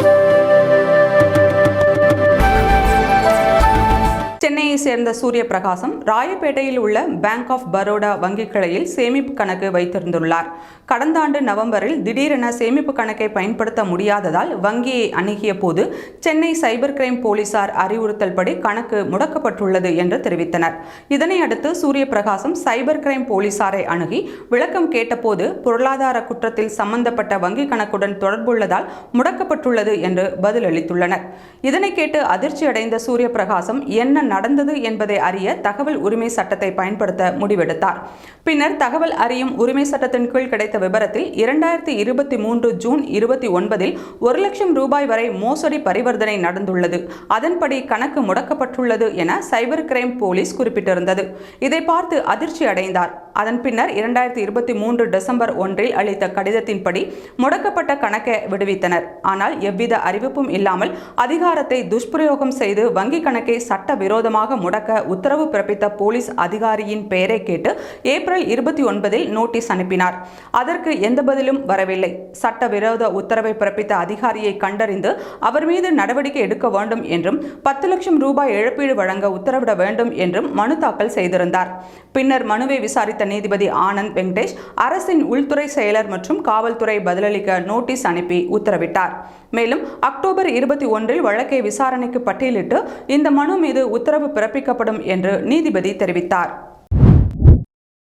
Thank you. சேர்ந்த சூரிய பிரகாசம் ராயப்பேட்டையில் உள்ள பேங்க் ஆஃப் பரோடா வங்கிக் கிளையில் சேமிப்பு கணக்கு வைத்திருந்துள்ளார். கடந்த ஆண்டு நவம்பரில் திடீரென சேமிப்பு கணக்கை பயன்படுத்த முடியாததால் வங்கியை அணுகிய போது சென்னை சைபர் கிரைம் போலீசார் அறிவுறுத்தல்படி கணக்கு முடக்கப்பட்டுள்ளது என்று தெரிவித்தனர். இதனையடுத்து சூரிய பிரகாசம் சைபர் கிரைம் போலீசாரை அணுகி விளக்கம் கேட்டபோது பொருளாதார குற்றத்தில் சம்பந்தப்பட்ட வங்கி கணக்குடன் தொடர்புள்ளதால் முடக்கப்பட்டுள்ளது என்று பதிலளித்துள்ளனர். இதனை கேட்டு அதிர்ச்சியடைந்த சூரிய பிரகாசம் என்ன நடந்தது என்பதை அறிய தகவல் உரிமை சட்டத்தை பயன்படுத்த முடிவெடுத்தார். பின்னர் தகவல் அறியும் உரிமை சட்டத்தின் கீழ் கிடைத்த விபரத்தில் இரண்டாயிரத்தி இருபத்தி மூன்று ஜூன் இருபத்தி ஒன்பதில் ஒரு லட்சம் ரூபாய் வரை மோசடி பரிவர்த்தனை நடந்துள்ளது. அதன்படி கணக்கு முடக்கப்பட்டுள்ளது என சைபர் கிரைம் போலீஸ் குறிப்பிட்டிருந்தது. இதை பார்த்து அதிர்ச்சி அடைந்தார். அதன் பின்னர் இரண்டாயிரத்தி இருபத்தி மூன்று டிசம்பர் ஒன்றில் அளித்த கடிதத்தின்படி முடக்கப்பட்ட கணக்கை விடுவித்தனர். ஆனால் எவ்வித அறிவிப்பும் இல்லாமல் அதிகாரத்தை துஷ்பிரயோகம் செய்து வங்கி கணக்கை சட்டவிரோதமாக முடக்க உத்தரவு பிறப்பித்த போலீஸ் அதிகாரியின் பெயரை கேட்டு ஏப்ரல் இருபத்தி ஒன்பதில் நோட்டீஸ் அனுப்பினார். அதற்கு எந்த பதிலும் வரவில்லை. சட்டவிரோத உத்தரவை பிறப்பித்த அதிகாரியை கண்டறிந்து அவர் மீது நடவடிக்கை எடுக்க வேண்டும் என்றும் பத்து லட்சம் ரூபாய் இழப்பீடு வழங்க உத்தரவிட வேண்டும் என்றும் மனு தாக்கல் செய்திருந்தார். பின்னர் மனுவை விசாரித்த நீதிபதி ஆனந்த் வெங்கடேஷ் அரசின் உள்துறை செயலர் மற்றும் காவல்துறை பதிலளிக்க நோட்டீஸ் அனுப்பி உத்தரவிட்டார். மேலும் அக்டோபர் இருபத்தி ஒன்றில் வழக்கை விசாரணைக்கு பட்டியலிட்டு இந்த மனு மீது உத்தரவு பிறப்பிக்கப்படும் என்று நீதிபதி தெரிவித்தார்.